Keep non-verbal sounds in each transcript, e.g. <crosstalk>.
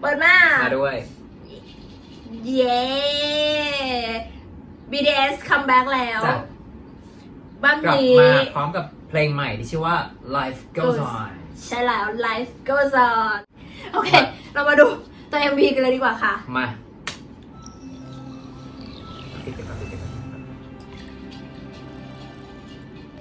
เปิดมามาด้วย เย้ BTS คัมแบ็กแล้วจ้ะบ้านกลับนี้ มาพร้อมกับเพลงใหม่ที่ชื่อว่า Life Goes Goes On ใช่แล้ว Life goes on โอเคมาเรามาดูตัว MV กันเลยดีกว่าค่ะ มาปิดไปก่อนปิดไปก่อน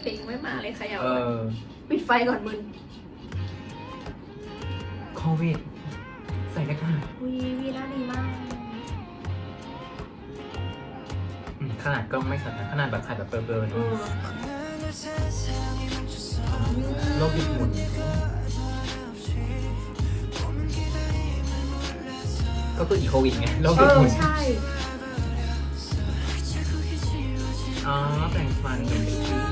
เพลงไม่มาเลยขยับเออ ปิดไฟก่อนมึนโควิด ใส่หน้ากากวีวีน่าดีมากอืมขนาดก็ไม่ชัดนะขนาดแบบถ่ายแบบเบลอๆเอเนออะโลกหยุดหมุน ก็คืออีโควิดไงโลกหเอยุดหอมุน ใช่อ๋อแปลงฟันกับบิวตี้โอ้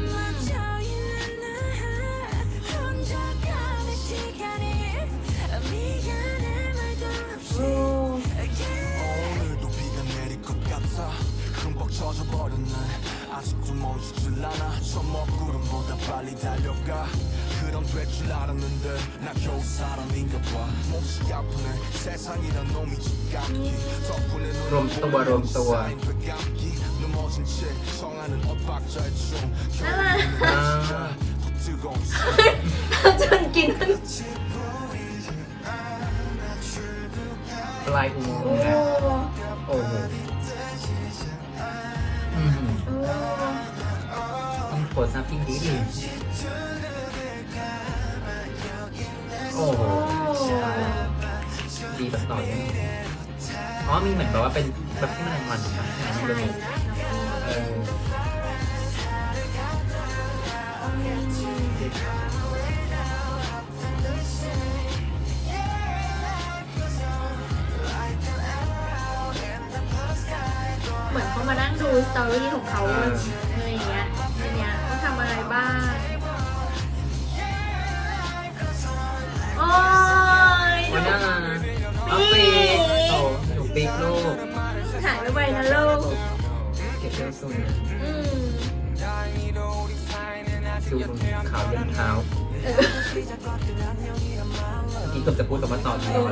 젖어버린 날. 아직도 멈추질 않아 저 먹구름보다 빨리 달려가. 그럼 될 줄 알았는데 나 겨우 사람인가 봐. 몹시 아프네. 세상이란 놈이 지감기 덕분에 눈 롬떠와 롬떠와 넘어진 채 성하는 엇박자의 춤 겨우 뜨거운 완전 웃기는? 라이브 오. มโอ้ต้องโพสต์ซับปิ้งดีดิโอ้โหดีแบบต่อเนื่องอ๋อมีเหมือนแบบว่าเป็นแบบที่มันมันๆนะใช่เออ มานั่งดูสตอรี่ของเขาอะไรอย่างเงี้ยในเนี้ยเขาทำอะไรบ้างโอ้ยวันน่ารักเอาปีกโอ้หนูปีกลูกหายไปไวนะลูกเก็บเรื่องซุนอืมดูขาวยันเท้าเออเมื่อกี้เกือบจะพูดกับว่าต่อทีแล้ว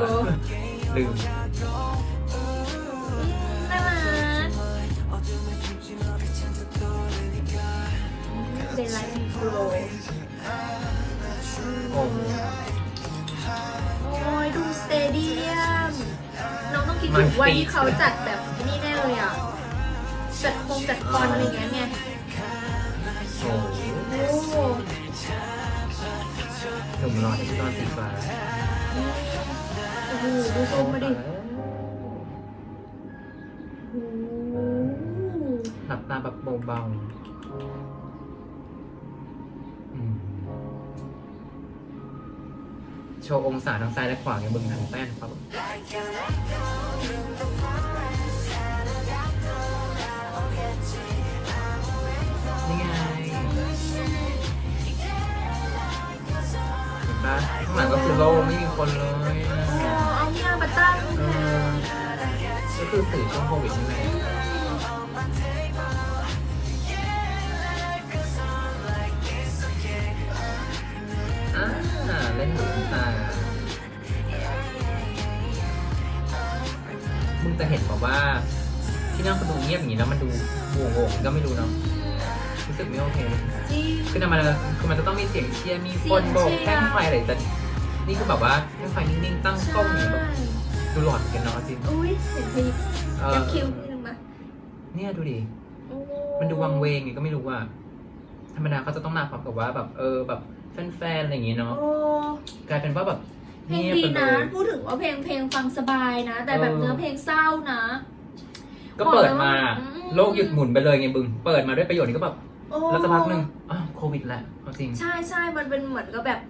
ลืม เป็นไลฟ์โปรโอ้โหโอ้ยดูสเตเดียม น้องต้องคิดถึงวันที่เขาจัดแบบนี่แน่เลยอะ จัดคงจัดคอนอะไรอย่างเงี้ยไงโอ้โหโอ้โหหนุ่มหล่อในชุดนอนสีฟ้าโอ้โหดูชมมาดิโอ้โห หลับตาแบบเบาๆ โชว์องศาทางซ้ายและขวาไงบึงทางแป้นครับ นี่ไงเห็นปะข้างหลังก็คือโล่งไม่มีคนเลยอ๋อเอาเนี่ยมาตั้ง เออก็คือสื่อช่วงโควิดใช่ไหม ว่า ที่นั่งก็ดูเงียบอย่างนี้แล้วมันดูโวงๆก็ไม่รู้เนาะรู้สึกไม่โอเคจริงคือมันคือมันจะต้องมีเสียงเชียร์มีคนโบกเสียงเชียร์แท่งไฟอะไรแต่นี่คือแบบว่าแท่งไฟนิ่งๆตั้งกล้องอย่างแบบดูหลอนกันเนาะจริงอุ้ยเห็นทีเออยักคิวนิดนึงมาเนี่ยดูดิโอ้มันดูวังเวงไงก็ไม่รู้ว่าธรรมดาเขาจะต้องมาพร้อมกับว่าแบบเออแบบแฟนๆอะไรอย่างงี้เนาะโอ้กลายเป็นว่าแบบ เพลงเงียบดีไปเลนะยพูดถึงว่าเพลงเพลงฟังสบายนะ แต่แบบเออเนื้อเพลงเศร้านะ ก็เปิดมาอืมโลกหยุดหมุนไปเลยไงบึง เปิดมาด้วยประโยชน์นี้ก็แบบโอ้แล้วสักพักหนึ่งอ้าวโควิดแหละเอาจริง ใช่ใช่มันเป็นเหมือนกับแบบ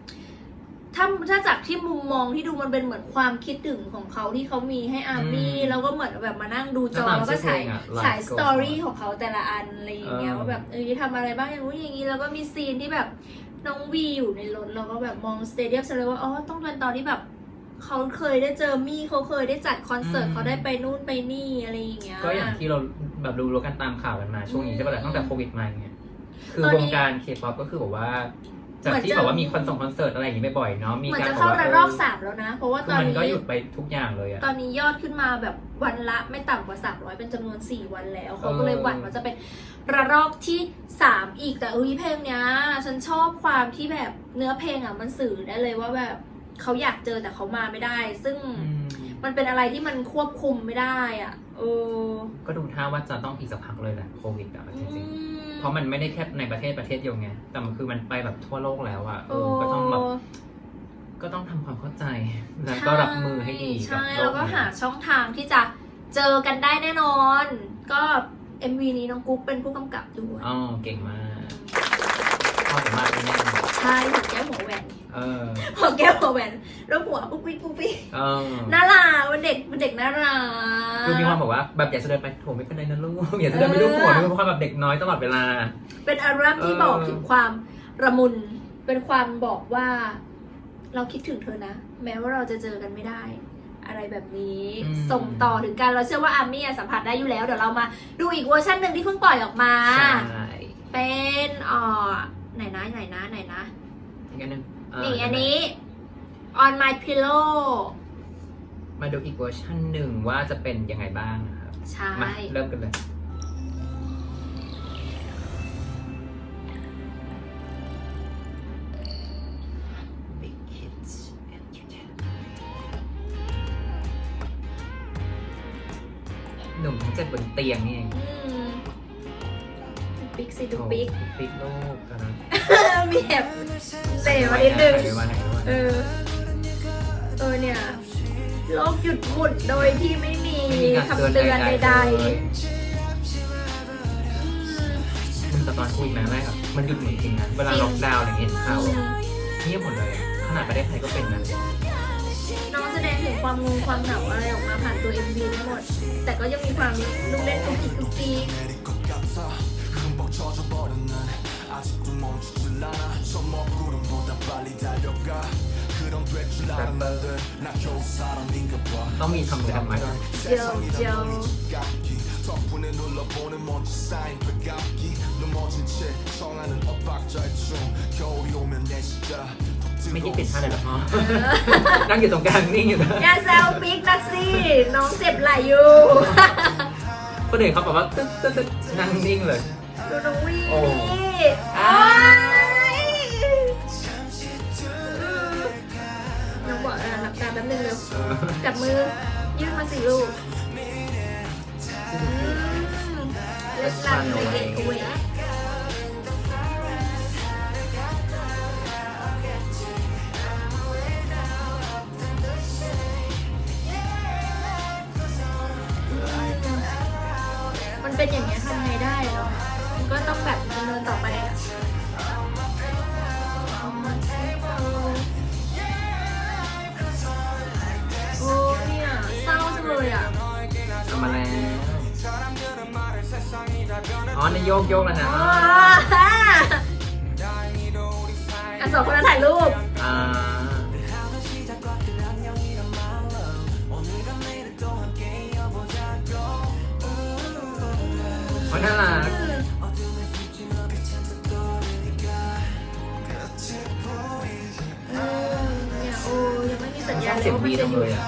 ถ้าถ้าจากที่มุมมองที่ดูมันเป็นเหมือนความคิดถึงของเขาที่เขามีให้อาร์มี่อืมแล้วก็เหมือนแบบมานั่งดูจอแล้วตามแล้วก็ฉายชื่อเพลงอะฉาย Life ส Goes ตอรี่ On ของเขาแต่ละอันอะไรอย่างเงี้ยเออว่าแบบเออทำอะไรบ้างอย่างนู้นอย่างนี้แล้วก็มีซีนที่แบบ น้องวีอยู่ในรถแล้วก็แบบมองสเตเดียมเลยว่าอ๋อต้องเป็นตอนที่แบบเขาเคยได้เจอมี่เขาเคยได้จัดคอนเสิร์ตอืม เขาได้ไปนู่นไปนี่อะไรอย่างเงี้ย ก็อย่างที่เราแบบรู้รู้กันตามข่าวกันมาช่วงนี้ใช่ปะแหละตั้งแต่โควิดมาเนี่ยคือตอนวนี้ งการเคป๊อปก็คือแบบว่า จากเหมือนที่จะแบบว่ามีคอนเสิร์ตคอนเสิร์ตอะไรอย่างงี้บ่อยๆเนาะมีเหมือนการจะบอเข้ากว่าระรอกสามแล้วนะ เพราะว่าคืตออนมันนี้ก็หยุดไปทุกอย่างเลยอะ ตอนนี้ยอดขึ้นมาแบบวันละไม่ต่ำกว่า 300 เป็นจำนวน 4 วันแล้ว เขาเออก็เลยหวั่นว่าจะเป็นระลอกที่ 3 อีกแต่เอ้ยเพลงเนี้ยฉันชอบความที่แบบเนื้อเพลงอะมันสื่อได้เลยว่าแบบเขาอยากเจอแต่เขามาไม่ได้ ซึ่งอืมมันเป็นอะไรที่มันควบคุมไม่ได้อะเออก็ดูท่าว่าจะต้องอีกสักพักเลยแหละโควิดอะจอืริงๆม เพราะมันไม่ได้แค่ในประเทศประเทศเดียวไง แต่มันคือมันไปแบบทั่วโลกแล้วอะเออก็ต้องแบบก็ต้องทำความเข้าใจ แล้วก็รับมือให้ดีใช่บโแล้วก็หาช่องทางที่จะเจอกันได้แน่นอน ก็ MV นี้น้องกุ๊กเป็นผู้กำกับด้วยอ๋อเก่งมากพ่อสามารถแน่ใช่หัวแก้วหัวแหวนๆ เออหัวแก้วหัวแหวนแล้วหัวปุ๊กปิ๊กปุ๊กปิ๊กเออน่ารักเป็นเด็กเป็นเด็กน่ารักคือมีความบอกว่าแบบอยากจะเดินไปโถไม่เป็นไรนะลูกอยากจะเดินไปลูกหัวมีความแบบเด็กน้อยตลอดเวลา เป็นอัลบั้มที่เออบอกถึงความระมุนเป็นความบอกว่า เราคิดถึงเธอนะ แม้ว่าเราจะเจอกันไม่ได้ อะไรแบบนี้ ส่งต่อถึงกันเราเชื่อว่าอาร์มี่อะสัมผัสได้อยู่แล้วเดี๋ยวเรามาดูอีกเวอร์ชันหนึ่งที่เพิ่งปล่อยออกมาใช่เป็นอ่อไหนนะไหนนะไหนนะอีกอันหนึงเนี่อันนี้ on my pillow มาดูอีกเวอร์ชันหนึ่งว่าจะเป็นยังไงบ้างนะครับใช่ มาเริ่มกันเลย Big Hits Entertainment หนุ่มทั้งเจ็ดบนเตียงนี่เอง อืม ปิ๊กสิดูปิ๊กโอ้ปิ๊กโลกนะมีแอบเตะมานิดนึงว่าไงว่าไงเออ เออเนี่ย โลกหยุดหมุนโดยที่ไม่มีไม่มีการคำเตือนใดๆเลยๆอืมมันแต่ตอนคุยแม่แรกอะมันหยุดหมุนจริงนะ เวลาล็อกดาวน์อะไรเงี้ยเห็นข่าวอืมเงียบหมดเลยอะขนาดประเทศไทยก็เป็นนะ น้องแสดงถึงความงงความเหงาอะไรออกมาผ่านตัว MV ทั้งหมด แต่ก็ยังมีความลูกเล่นกุ๊กกิ๊กกุ๊กกิ๊ก 아직도 멈추질 않아 저 먹구름보다 빨리 달려가 그럼 될 줄 알았는데 나 겨우 사람인가 봐 ต้องมีคำแรปไหม 세상이 다 저. 너무 가깝기 덕분에 눌러보는 먼지 쌓인 배감기 넘어진 채 청하는 엇박자의 춤 겨울이 오면 내 시자 ไม่คิดติดท่าเลยเหรอพ่อ นั่งอยู่ตรงกลางนิ่งอยู่นะ อย่าแซวปิ๊กนักสิน้องเจ็บไหลอยู่ คนอื่นเขาแบบว่าตึ๊ดตึ๊ดตึ๊ดนั่งนิ่งเลย ดูน้องวี โ อ้นี่อ่าน้องบอกอะหลับตาแป๊บนึงเร็วจับมือ ยื่นมาสิลูกอืมเล็ดลันเลยเกตเวมันเป็นอย่างนี้ยทำไงได้เนาะ ก็ต้องแบบดำเนินต่อไปอะโอ้เนี่ยเศร้าจังเลยอะเอามาแล้วอ๋อในโยกโยกแล้วนะอ๋ออะสองคนนั้นถ่ายรูป อ่า เสียงว่ามัดีนจัจะงหเลยุดยอะ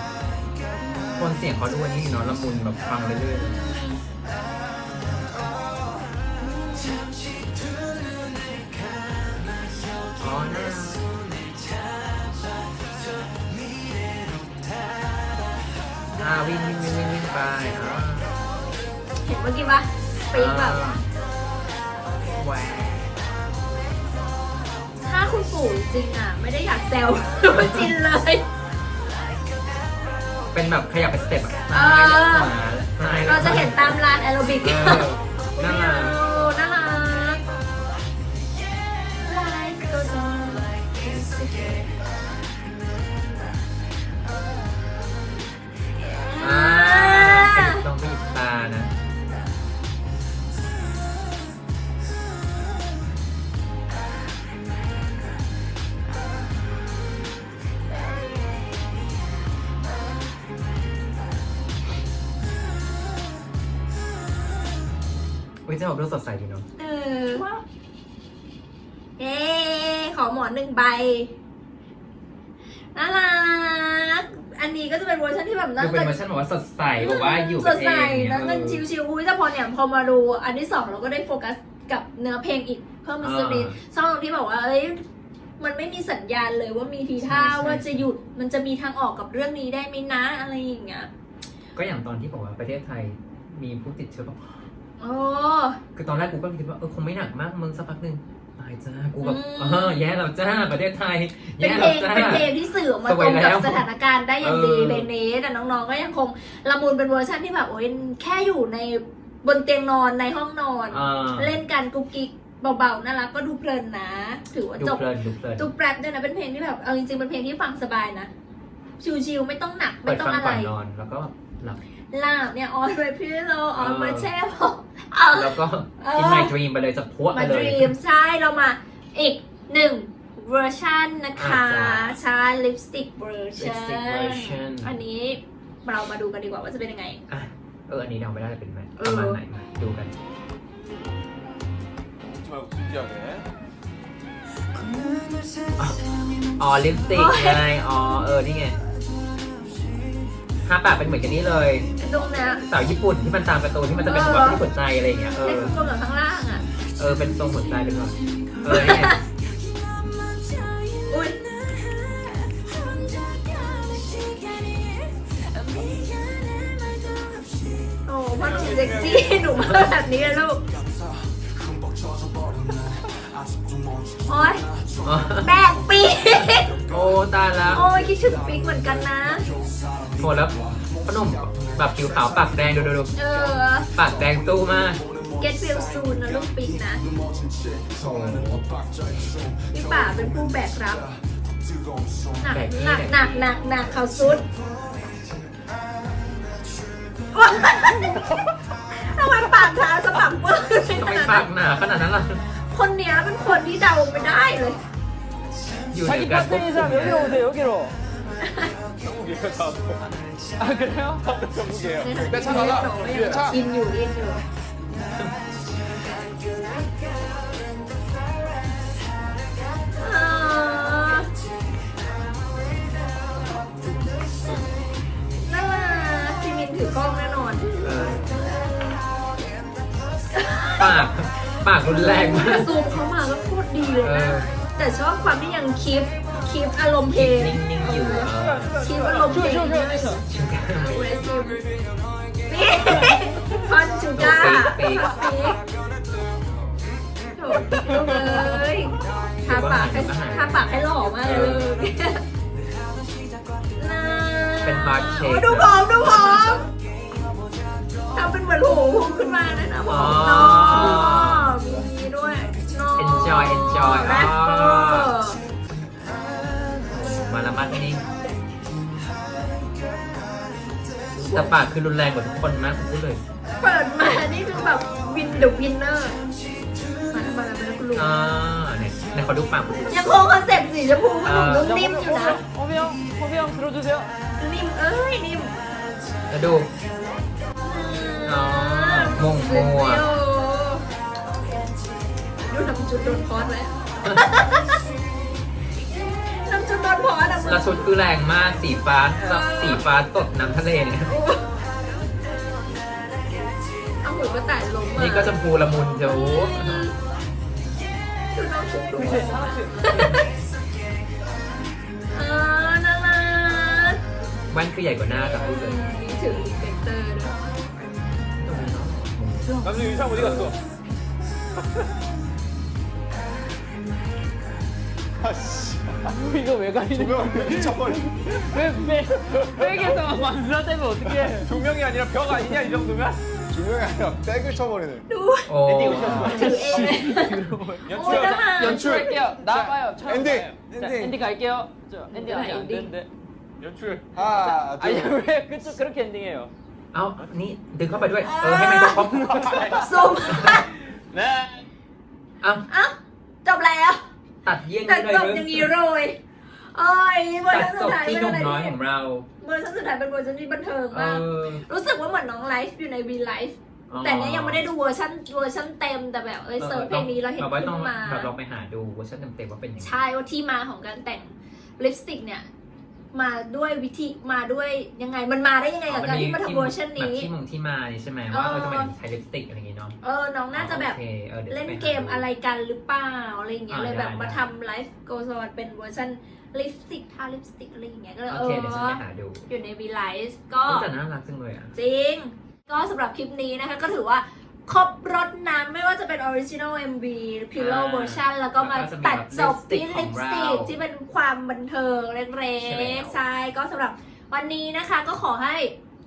คนเสียงเขาด้วยนี่เนาะละมุนแบบฟังเรื่อยๆอ๋อน่ารักอ่าวิ่งวิ่งวิ่งวิ่งวิ่งไปอ่าเห็นเมื่อกี้ปะปีกแบบแหวกถ้าคุณปู่จริงอะ ไม่ได้อยากแซวจินเลย เป็นแบบขยับไปสเต็ปอะเอซ้ายอและขวาซ้ายและขวเราจะเห็นตามร้านแอโรบิก เออน่ารัก อุ้ยเจะออกดูสดใสดีเนาะเออเอ๊ะขอหมอนหนึ่งใบน่ารัก อันนี้ก็จะเป็นเวอร์ชันที่แบบดูน่าเป็นจะเวอร์ชันแบบว่าสดใสแบบว่าอยู่สกันดเอใสงเนี่ยแล้วก็เออ ชิวๆอุ้ยแต่พอเนี่ยพอมาดูอันที่สองเราก็ได้โฟกัสกับเนื้อเพลงอีกเพิ่มมาสักนิดอ่าชอบตรงที่บอกว่าเอ้ยมันไม่มีสัญญาณเลยว่ามีทีท่าใช่ใช่ ว่าจะหยุดมันจะมีทางออกกับเรื่องนี้ได้ไหมนะอะไรอย่างเงี้ย ก็อย่างตอนที่บอกว่าประเทศไทยมีผู้ติดเชื้อบอ กโอ้คือตอนแรกกูก็คิดว่าเออคงไม่หนักมากมึงสักพักหนึ่งตายจ้ากูแบบอืม เออแย่แล้วจ้าประเทศไทยเป็นแย่เพลแล้วงจ้า เป็นเพลงที่สื่อออกมาสตวยรงกับแล้วสถานการณ์ได้อย่างดีเออ เพลงนี้แต่น้องๆก็ยังคงละมุนเป็นเวอร์ชันที่แบบโอ้ยแค่อยู่ในบนเตียงนอนในห้องนอน อ่าเล่นกันกุ๊กกิ๊กเบาๆน่ารักก็ดูเพลินนะ ถือว่าดูจบเพลินดูเพลินดูแปรบด้วยนะเป็นเพลงที่แบบเอาจริงๆเป็นเพลงที่ฟังสบายนะชิวๆไม่ต้องหนักเปิไม่ดต้องฟังอะไร ก่อนนอนแล้วก็หลับ หลับเนี่ยออนไปพิโลออนไปแช่ผมแล้วก็เออ กินไมดรีมไปเลยสะพวดไปมาเลดย รีมใช่เรามาอีกหนึ่งเวอร์ชันนะคะใช่ลิปสติกเวอร์ชันอันนี้เรามาดูกันดีกว่าว่าจะเป็นยังไงเอออันนี้เราไม่ได้เป็นไหมประมาณไหนมาดูกัน.อ๋อลิปสติกไงอ๋อเออนี่ไงาปากเป็นเหมือนกันนี้เลยตรงนี้สาวญี่ปุ่นที่มันตามการ์ตูนที่มันจะเป็นแบบที่หัวใจอะไรเงี้ยเออเป็นอตรงกับข้างล่างอะ เออเป็นทรงหัวใจเป็นแบบเออเนี่ยอุ้ยโอ้พ่อหนุ่มเซ็กซี่หนุ่มแบบนี้เลยลูก โอ้ยแบกปีกโอ้ตายแล้วโอ้ยคิดถึงปีกเหมือนกันนะ หแล้วพนมแบบผิวขาวปากแดงดูดูดู เออ ปากแดงตู้มาก get real soon นะลูกปีกนะ โอ้โห พี่ป่าเป็นผู้แบกรับ 뜨거운 손 หนัก แบกนี่ หนัก แบก หนักหนักหนักเขาสุดว้ายทำไมปากเท้าสะบักเวอร์ ทำไมปากหนาขนาดนั้นล่ะ คนเนี้ยเป็นคนที่เดาไม่ได้เลย อยู่ใน 자기 การควบ 파트인 คุม 사람 여기로 오세요 여기로 영국이에요, 저도. 아 그래요? 영국이에요. ใน 내 ทาง 차 ที่ 나가. หนูก็ยัง 차. อินอยู่อินอยู่อ่าน่ารักจิมินถือกล้องแน่นอน เออปากปากรุนแรงมาก ซูมเขามาก็โคตรดีเลย เอ นะ อ แต่ชอบความที่ยังคลิป คลิปอารมณ์เพลงคลิปอารมณ์เพลงนี่คอนชูก้าปีกโถเลยทาปากให้ทาปากให้หล่อมากเลยเป็นฮาร์เค้กดูผอมดูผอมทำเป็นเหมือนหูพุ่งขึ้นมานะนะผมนองมีด้วย enjoy enjoy มาละมัดนิ่งแต่ปากคือรุนแรงกว่าทุกคนมากผมพูดเลย เปิดมา นี่คือแบบวินเดอะวินเนอร์ มาทำอะไรเป็นคุณลุง อ่าเนี่ยในขอดูปากคุณ ยังคงคอนเซ็ปต์สีชมพูขนมนุ่มนิ่มอยู่นะ 호비 형 호비 형 들어주세요 นิ่มเอ้ย นิ่ม แล้วดู อ๋อมงมัว ดูทำจุดโดนพอดเลย ทำจุดโดนพอดอะมึง แล้วชุดคือแรงมากสีฟ้าสีฟ้าสดน้ำทะเลเนี่ย เอาหูกระต่ายลงมา นี่ก็จะพูละมุนจะโอ้ ดูน้องชุดดู 그렇지 하나씩 เออน่ารัก แว่นคือใหญ่กว่าหน้าครับพูดเลย นี่ถืออินเฟกเตอร์ด้วย 남준 의상 어디 갔어? 아씨. 이거 왜 가리는 조명 미쳐버려. 왜왜 백에서 만사되면 어떡해 조명이 아니라 벽 아니냐 이 정도면? 조명이 아니라 백을 쳐버리네. ดู โอ้ ถือเองเลยโอ้ย 연출. น่ารัก 연출. 할게요 나와봐요 촬영 엔딩. 가요. 자, 엔딩. 엔딩 갈게요 저 엔딩 아직 안 엔딩. 되는데 연출. 하나, 아니 둘. 왜 그쪽 그렇게 엔딩해요 เอานี่ดึงเข้าไปด้วย เออให้มันครบ ซูม <laughs> 네. เอา เอ้าจบแล้ว ตัดเยี่ยงแต่ได้จบเลยอย่างนี้โรยโอ้ยเวอร์ตัชัดนจสุดท้ายบที่เป็นหนุ่อะมไรน้อยขที่องเราเวอร์ชันสุดท้ายเป็นเวอร์ชันที่บันเทิงเอมากอรู้สึกว่าเหมือนน้องไลฟ์อยู่ในวีไลฟ์ออ๋อแต่เนี้ยยังไม่ได้ดูเวอร์ชันเวอร์ชันเต็มแต่แบบเอ้ยเซิร์ชเพลงนี้เราเห็นแบบว่าขึ้ต้องนมา แบบเราไปหาดูเวอร์ชันเต็มๆว่าเป็นยังไง ใช่ว่าที่มาของการแต่งลิปสติกเนี่ย มาด้วยวิธีมาด้วยยังไงมันมาได้ยังไงกับการที่มาทำเวอร์ชันนี้แบบที่มึงที่มานี่ใช่ไหมว่าเออเออทำไมถึงใช้ลิปสติกอะไรอย่างงี้เนาะเออน้องน่าจะแบบโอเคออดี๋ยวเล่นปหาเกมอะไรกันหรือเปล่าอะไรอย่างเงี้ยอ่าเลยแบบได้มาได้ทำไลฟ์โกซอนเป็นเวอร์ชันลิปสติกทาลิปสติกอะไรอย่างเงี้ยก็เลยโอเอเคอเดี๋ยวฉันไปหาดูอยู่ในวีไลฟ์ก็อุ๊ยแต่น่ารักจังเลยอะจริง ก็สำหรับคลิปนี้นะคะก็ถือว่า ครบรถน้ำไม่ว่าจะเป็นออริจิน l MV พิโลอ่าเวอร์ชันแล้วก็มาแล้วก็จะมีตัดจบที่แบบลิปสติก lipstick ของเราที่เป็นความบันเทิงเล็ใช่แล้กว ๆใช่ก็สำหรับวันนี้นะคะก็ขอให้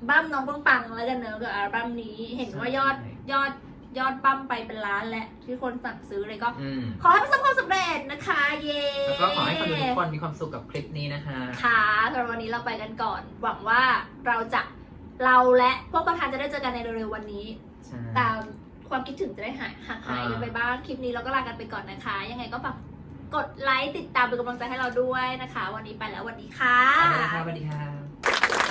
บั้มน้องปังปังๆแล้วกันเนอะกับอัลบั้มนี้เห็นว่ายอดยอดยอดปั้มไปเป็นล้านแหละที่คนสั่งซื้อเลยก็ อืมขอให้ประสบความสำเร็จนะคะ เย้แล้วก็ขอให้คนดูทุกคนมีความสุขกับคลิปนี้นะคะ ค่ะสำหรับวันนี้เราไปกันก่อน หวังว่าเราจะเราและพวกประธานจะได้เจอกันในเร็วๆวันนี้ ใช่ ตามความคิดถึงจะได้หายห่างหายกันไปบ้าง คลิปนี้เราก็ลากันไปก่อนนะคะ ยังไงก็ฝากกดไลค์ติดตามเป็นกำลังใจให้เราด้วยนะคะ วันนี้ไปแล้วสวัสดีค่ะ ไปแล้วนะคะสวัสดีค่ะ